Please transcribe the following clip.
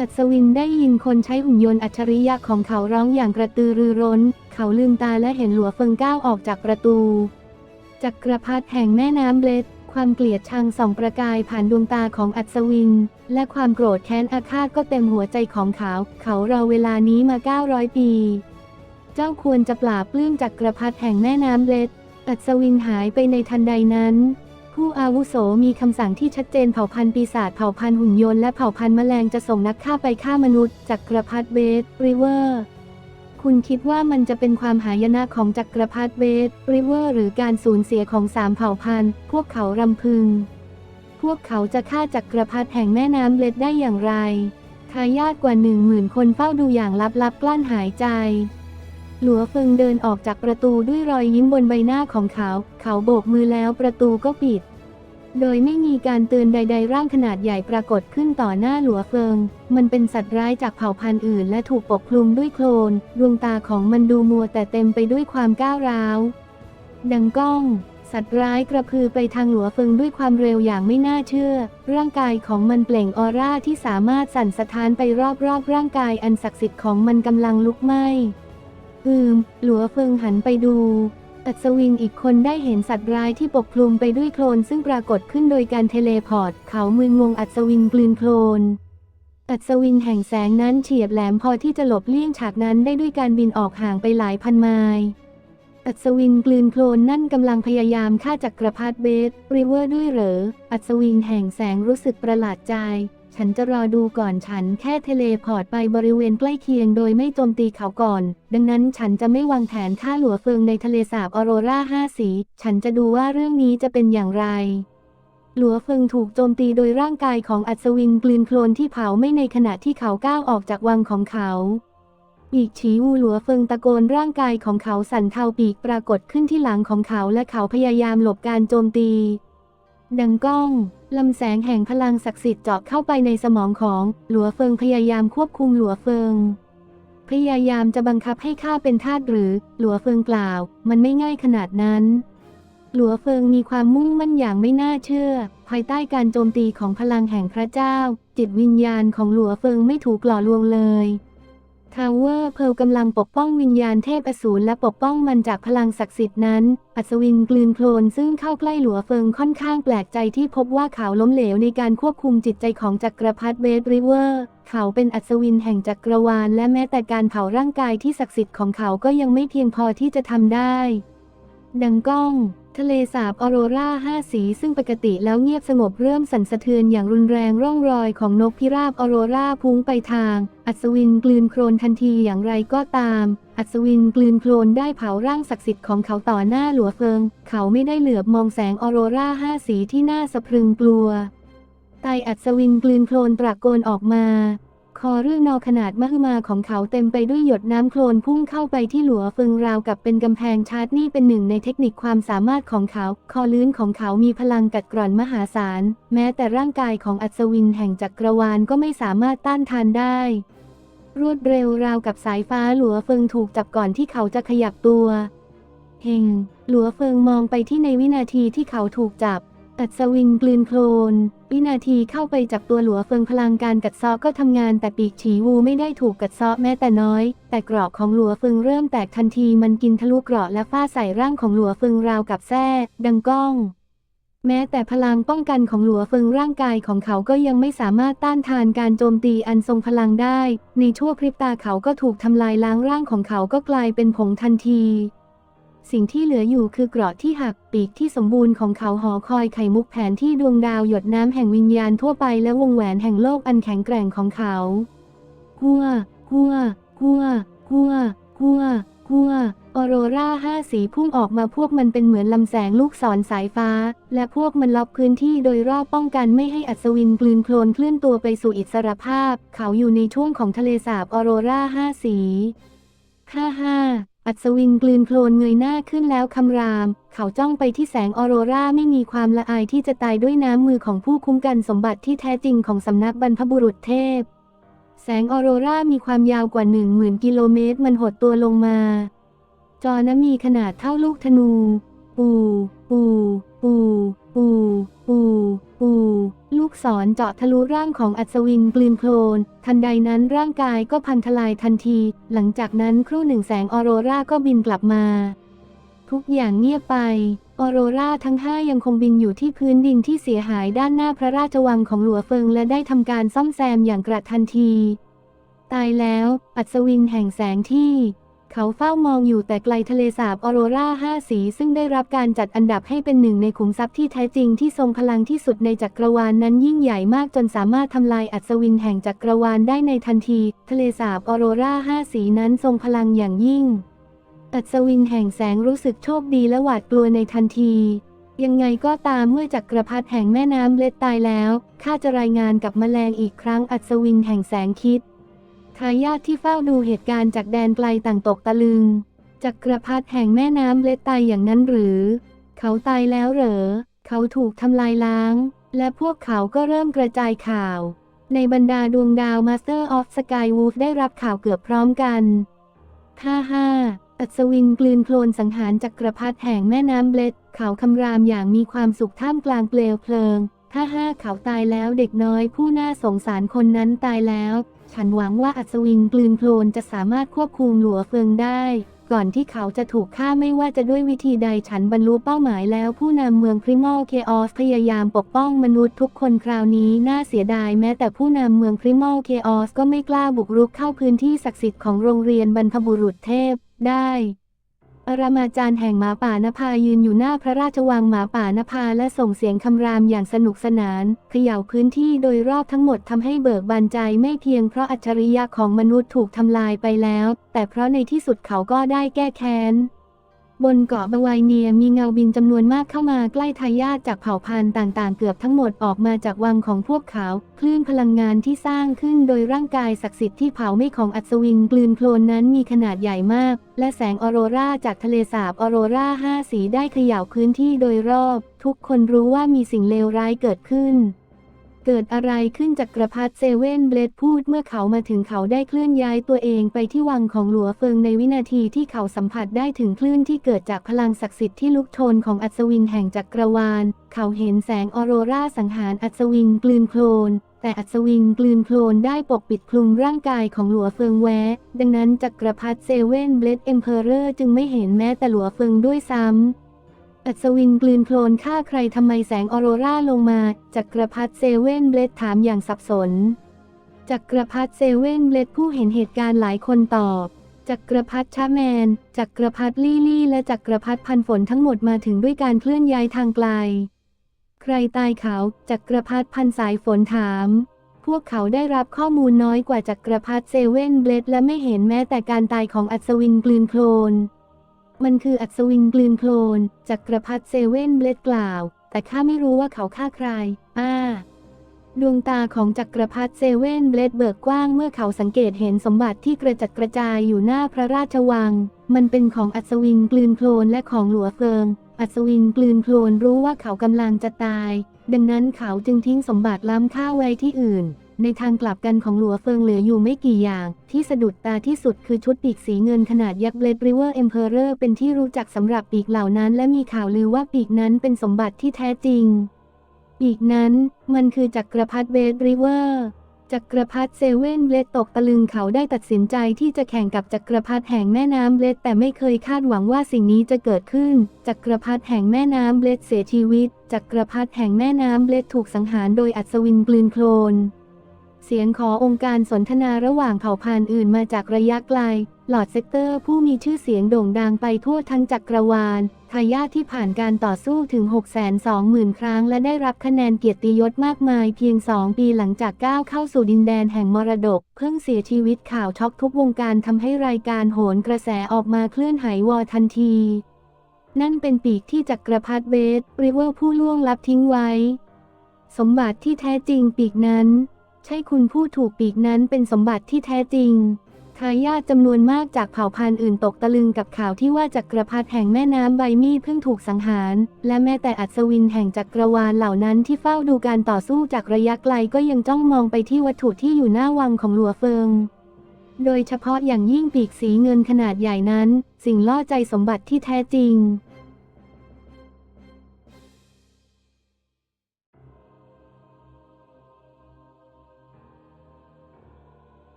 อัศวินได้ยินคนใช้หุ่นยนต์อัจฉริยะของเขาร้องอย่างกระตือรือร้น เขาลืมตาและเห็นหลัวเฟิงก้าวออกจากประตู จักรพรรดิแห่งแม่น้ำเบลดความเกลียดชังส่องประกายผ่านดวงตาของอัศวิน และความโกรธแค้นอาฆาตก็เต็มหัวใจของเขา เขารอเวลานี้มา 900 ปี เจ้าควรจะปราบปลื้มจักรพรรดิแห่งแม่น้ำเบลดอัศวินหายไปในทันใดนั้น ผู้อาวุโสมีคำสั่งที่ชัดเจนเผ่าพันธุ์ปีศาจเผ่าพันธุ์หุ่นยนต์และเผ่าพันธุ์แมลงจะส่งนักฆ่าไปฆ่ามนุษย์จักรพรรดิเบสริเวอร์ คุณคิดว่ามันจะเป็นความหายนะของจักรพรรดิเบสริเวอร์ หรือการสูญเสียของสามเผ่าพันธุ์ พวกเขารำพึง พวกเขาจะฆ่าจักรพรรดิแห่งแม่น้ำเบลดได้อย่างไรทายาทกว่าหนึ่งหมื่นคนเฝ้าดูอย่างลับๆกลั้นหายใจ หลัวเฟิงเดินออกจากประตูด้วยรอยยิ้มบนใบหน้าของเขา เขาโบกมือแล้วประตูก็ปิด โดยไม่มีการเตือนใด ๆ ร่างขนาดใหญ่ปรากฏขึ้นต่อหน้าหลัวเฟิง มันเป็นสัตว์ร้ายจากเผ่าพันธุ์อื่น และถูกปกคลุมด้วยโคลน ดวงตาของมันดูมัวแต่เต็มไปด้วยความก้าวร้าว ดังก้อง สัตว์ร้ายกระพือไปทางหลัวเฟิงด้วยความเร็วอย่างไม่น่าเชื่อ ร่างกายของมันเปล่งออร่าที่สามารถสั่นสะท้านไปรอบๆ ร่างกายอันศักดิ์สิทธิ์ของมันกำลังลุกไหม้ อืม หลัวเฟิงหันไปดูอัศวินอีกคนได้เห็นสัตว์ร้ายที่ปกคลุมไปด้วยโคลนซึ่งปรากฏขึ้นโดยการเทเลพอร์ต เขามืองงอัศวินกลืนโคลน อัศวินแห่งแสงนั้นเฉียบแหลมพอที่จะหลบเลี่ยงฉากนั้นได้ด้วยการบินออกห่างไปหลายพันไมล์อัศวินกลืนโคลนนั่นกำลังพยายามฆ่าจักรพรรดิเบสริเวอร์ด้วยเหรอ อัศวินแห่งแสงรู้สึกประหลาดใจ ฉันจะรอดูก่อนฉันแค่เทเลพอร์ตไปบริเวณใกล้เคียงโดยไม่โจมตีเขาก่อน ดังนั้นฉันจะไม่วางแผนฆ่าหลัวเฟิงในทะเลสาบออโรราห้าสี ฉันจะดูว่าเรื่องนี้จะเป็นอย่างไร หลัวเฟิงถูกโจมตีโดยร่างกายของอัศวินกลืนโคลนที่เผาไม่ในขณะที่เขาก้าวออกจากวังของเขาปีกฉีวูหลัวเฟิงตะโกนร่างกายของเขาสั่นเทาปีกปรากฏขึ้นที่หลังของเขาและเขาพยายามหลบการโจมตี ดังก้อง ลำแสงแห่งพลังศักดิ์สิทธิ์เจาะเข้าไปในสมองของหลัวเฟิงพยายามควบคุมหลัวเฟิง พยายามจะบังคับให้ข้าเป็นทาสหรือหลัวเฟิงกล่าว มันไม่ง่ายขนาดนั้น หลัวเฟิงมีความมุ่งมั่นอย่างไม่น่าเชื่อ ภายใต้การโจมตีของพลังแห่งพระเจ้า จิตวิญญาณของหลัวเฟิงไม่ถูกหล่อลวงเลย ทาวเวอร์เพลกำลังปกป้องวิญญาณเทพอสูรและปกป้องมันจากพลังศักดิ์สิทธิ์นั้น อัศวินกลืนโคลนซึ่งเข้าใกล้หลัวเฟิงค่อนข้างแปลกใจที่พบว่าเขาล้มเหลวในการควบคุมจิตใจของจักรพรรดิเบสริเวอร์ เขาเป็นอัศวินแห่งจักรวาลและแม้แต่การเผาร่างกายที่ศักดิ์สิทธิ์ของเขาก็ยังไม่เพียงพอที่จะทำได้ ดังก้อง ทะเลสาบออโรราห้าสีซึ่งปกติแล้วเงียบสงบเริ่มสั่นสะเทือนอย่างรุนแรงร่องรอยของนกพิราบออโรราพุ่งไปทาง อัศวินกลืนโคลนทันทีอย่างไรก็ตาม อัศวินกลืนโคลนได้เผาร่างศักดิ์สิทธิ์ของเขาต่อหน้าหลัวเฟิง เขาไม่ได้เหลือบมองแสงออโรราห้าสีที่น่าสะพรึงกลัวไตอัศวินกลืนโคลนตะโกนออกมา คอเรื่องนอขนาดมหึมาของเขาเต็มไปด้วยหยดน้ำโคลนพุ่งเข้าไปที่หลัวเฟิงราวกับเป็นกำแพงชาร์จนี่เป็นหนึ่งในเทคนิคความสามารถของเขา คอลื่นของเขามีพลังกัดกร่อนมหาศาล แม้แต่ร่างกายของอัศวินแห่งจักรวาลก็ไม่สามารถต้านทานได้ รวดเร็วราวกับสายฟ้าหลัวเฟิงถูกจับก่อนที่เขาจะขยับตัวเฮงหลัวเฟิงมองไปที่ในวินาทีที่เขาถูกจับ อัศวินกลืนโคลน วินาทีเข้าไปจับตัวหลัวเฟิงพลังการกัดซาะก็ทำงานแต่ปีกฉีวูไม่ได้ถูกกัดซาะแม้แต่น้อย แต่กราะของหลัวเฟิงเริ่มแตกทันทีมันกินทะลุกราะและฟาใส่ร่างของหลัวเฟิงราวกับแส้ดังก้อง แม้แต่พลังป้องกันของหลัวเฟิงร่างกายของเขาก็ยังไม่สามารถต้านทานการโจมตีอันทรงพลังได้ ในชั่วพริบตาเขาก็ถูกทำลายล้างร่างของเขาก็กลายเป็นผงทันที สิ่งที่เหลืออยู่คือเกราะที่หักปีกที่สมบูรณ์ของเขาหอคอยไข่มุกแผนที่ดวงดาวหยดน้ำแห่งวิญญาณทั่วไปและวงแหวนแห่งโลกอันแข็งแกร่งของเขาหัวหัวหัวหัวหัวหัวออโรราห้าสีพุ่งออกมาพวกมันเป็นเหมือนลำแสงลูกศรสายฟ้า และพวกมันล็อกพื้นที่โดยรอบป้องกันไม่ให้อัศวินกลืนโคลนเคลื่อนตัวไปสู่อิสรภาพ เขาอยู่ในช่วงของทะเลสาบออโรราห้าสีห้าห้า อัศวินกลืนโคลนเงยหน้าขึ้นแล้วคำราม เขาจ้องไปที่แสงออโรราไม่มีความละอายที่จะตายด้วยน้ำมือของผู้คุ้มกันสมบัติที่แท้จริงของสำนักบรรพบุรุษเทพ แสงออโรรามีความยาวกว่าหนึ่งหมื่นกิโลเมตรมันหดตัวลงมา จอนั้นมีขนาดเท่าลูกธนู ปู ปู ปู ปู ปู ปู ลูกศรเจาะทะลุร่างของอัศวินกลืนโคลน ทันใดนั้นร่างกายก็พังทลายทันที หลังจากนั้นครู่หนึ่งแสงออโรราก็บินกลับมา ทุกอย่างเงียบไป ออโรราทั้งห้ายังคงบินอยู่ที่พื้นดินที่เสียหายด้านหน้าพระราชวังของหลัวเฟิงและได้ทำการซ่อมแซมอย่างกระทันที ตายแล้ว อัศวินแห่งแสงที่ เขาเฝ้ามองอยู่แต่ไกลทะเลสาบออโรราห้าสีซึ่งได้รับการจัดอันดับให้เป็นหนึ่งในขุมทรัพย์ที่แท้จริงที่ทรงพลังที่สุดในจักรวาลนนั้นยิ่งใหญ่มากจนสามารถทำลายอัศวินแห่งจักรวาลได้ในทันที ทะเลสาบออโรราห้าสีนั้นทรงพลังอย่างยิ่ง อัศวินแห่งแสงรู้สึกโชคดีและหวาดกลัวในทันทียังไงก็ตามเมื่อจักรพรรดิแห่งแม่น้ำเล็ดตายแล้ว ข้าจะรายงานกับแมลงอีกครั้งอัศวินแห่งแสงคิด ทายาทที่เฝ้าดูเหตุการณ์จากแดนไกลต่างตกตะลึง จักรพรรดิแห่งแม่น้ำเลตายอย่างนั้นหรือ เขาตายแล้วเหรอ เขาถูกทำลายล้าง และพวกเขาก็เริ่มกระจายข่าว ในบรรดาดวงดาว Master of Sky Wolf ได้รับข่าวเกือบพร้อมกันฮ่าฮ่าอัศวินกลืนโคลนสังหารจักรพรรดิแห่งแม่น้ำเบลดเขาคำรามอย่างมีความสุขท่ามกลางเปลวเพลิงฮ่าฮ่าเขาตายแล้วเด็กน้อยผู้น่าสงสารคนนั้นตายแล้ว ฉันหวังว่าอัศวินกลืนโคลนจะสามารถควบคุมหลัวเฟิงได้ ก่อนที่เขาจะถูกฆ่าไม่ว่าจะด้วยวิธีใดฉันบรรลุเป้าหมายแล้วผู้นำเมืองคริมอลเคออสพยายามปกป้องมนุษย์ทุกคนคราวนี้น่าเสียดายแม้แต่ผู้นำเมืองคริมอลเคออสก็ไม่กล้าบุกรุกเข้าพื้นที่ศักดิ์สิทธิ์ของโรงเรียนบรรพบุรุษเทพได้ ปรมาจารย์แห่งหมาป่านภายืนอยู่หน้าพระราชวังหมาป่านภาและส่งเสียงคำรามอย่างสนุกสนานเขย่าพื้นที่โดยรอบทั้งหมดทำให้เบิกบานใจไม่เพียงเพราะอัจฉริยะของมนุษย์ถูกทำลายไปแล้ว แต่เพราะในที่สุดเขาก็ได้แก้แค้น บนเกาะบาวายเนียมีเงาบินจำนวนมากเข้ามาใกล้ทายาทจากเผ่าพันธุ์ต่างๆ เกือบทั้งหมดออกมาจากวังของพวกเขา คลื่นพลังงานที่สร้างขึ้นโดยร่างกายศักดิ์สิทธิ์ที่เผาไม่ของอัศวินกลืนโคลนนั้นมีขนาดใหญ่มาก และแสงออโรราจากทะเลสาบออโรราห้าสีได้เขย่าพื้นที่โดยรอบ ทุกคนรู้ว่ามีสิ่งเลวร้ายเกิดขึ้น เกิดอะไรขึ้นจากกระพัดเซเว่นเบลดพูดเมื่อเขามาถึงเขาได้เคลื่อนย้ายตัวเองไปที่วังของหลัวเฟิงในวินาทีที่เขาสัมผัสได้ถึงคลื่นที่เกิดจากพลังศักดิ์สิทธิ์ที่ลุกโชนของอัศวินแห่งจักรวาล เขาเห็นแสงออโรราสังหารอัศวินกลืนโคลนแต่อัศวินกลืนโคลนได้ปกปิดคลุมร่างกายของหลัวเฟิงแวะดังนั้นจักรพรรดิเซเว่นเบลดเอ็มเพอเรอร์จึงไม่เห็นแม้แต่หลัวเฟิงด้วยซ้ำ อัศวินกลืนโคลนฆ่าใครทำไมแสงออโรราลงมา จักรพรรดิเซเว่นเบลดถามอย่างสับสน จักรพรรดิเซเว่นเบลดผู้เห็นเหตุการณ์หลายคนตอบ จักรพรรดิชาแมน จักรพรรดิลี่ลี่ และจักรพรรดิพันฝนทั้งหมดมาถึงด้วยการเคลื่อนย้ายทางไกล ใครตายเขา จักรพรรดิพันสายฝนถาม พวกเขาได้รับข้อมูลน้อยกว่าจักรพรรดิเซเว่นเบลดและไม่เห็นแม้แต่การตายของอัศวินกลืนโคลน มันคืออัศวินกลืนโคลนจักรพรรดิเซเว่นเบลดกล่าว แต่ข้าไม่รู้ว่าเขาฆ่าใคร อ้า ดวงตาของจักรพรรดิเซเว่นเบลดเบิกกว้างเมื่อเขาสังเกตเห็นสมบัติที่กระจัดกระจายอยู่หน้าพระราชวัง มันเป็นของอัศวินกลืนโคลนและของหลัวเฟิง อัศวินกลืนโคลนรู้ว่าเขากำลังจะตาย ดังนั้นเขาจึงทิ้งสมบัติล้ำค่าไว้ที่อื่น ในทางกลับกันของหลัวเฟิงเหลืออยู่ไม่กี่อย่าง ที่สะดุดตาที่สุดคือชุดปีกสีเงินขนาดยักษ์เบลดริเวอร์เอ็มเพอเรอร์เป็นที่รู้จักสำหรับปีกเหล่านั้น และมีข่าวลือว่าปีกนั้นเป็นสมบัติที่แท้จริง ปีกนั้นมันคือจักรพรรดิเบดริเวอร์จักรพรรดิเซเว่นเบลดตกตะลึงเขาได้ตัดสินใจที่จะแข่งกับจักรพรรดิแห่งแม่น้ำเบลดแต่ไม่เคยคาดหวังว่าสิ่งนี้จะเกิดขึ้น จักรพรรดิแห่งแม่น้ำเบลดเสียชีวิต จักรพรรดิแห่งแม่น้ำเบลดถูกสังหารโดยอัศวินกลืนโคลน เสียงขอองค์การสนทนาระหว่างเผ่าพันธุ์อื่นมาจากระยะไกล หลอดเซกเตอร์ผู้มีชื่อเสียงโด่งดังไปทั่วทั้งจักรวาล ทายาทที่ผ่านการต่อสู้ถึง 620,000 ครั้ง และได้รับคะแนนเกียรติยศมากมายเพียง 2 ปีหลังจากก้าวเข้าสู่ดินแดนแห่งมรดก เพิ่งเสียชีวิตข่าวช็อกทุกวงการทำให้รายการโหนกระแสออกมาเคลื่อนไหวอทันที นั่นเป็นปีกที่จักรพรรดิเบสริเวอร์ผู้ล่วงลับทิ้งไว้ สมบัติที่แท้จริงปีกนั้น ใช่คุณผู้ถูกปีกนั้นเป็นสมบัติที่แท้จริงทายาทจำนวนมากจากเผ่าพันธุ์อื่นตกตะลึงกับข่าวที่ว่าจักรพรรดิแห่งแม่น้ำใบมีดเพิ่งถูกสังหาร และแม้แต่อัศวินแห่งจักรวาลเหล่านั้นที่เฝ้าดูการต่อสู้จากระยะไกลก็ยังจ้องมองไปที่วัตถุที่อยู่หน้าวังของหลัวเฟิง โดยเฉพาะอย่างยิ่งปีกสีเงินขนาดใหญ่นั้น สิ่งล่อใจสมบัติที่แท้จริง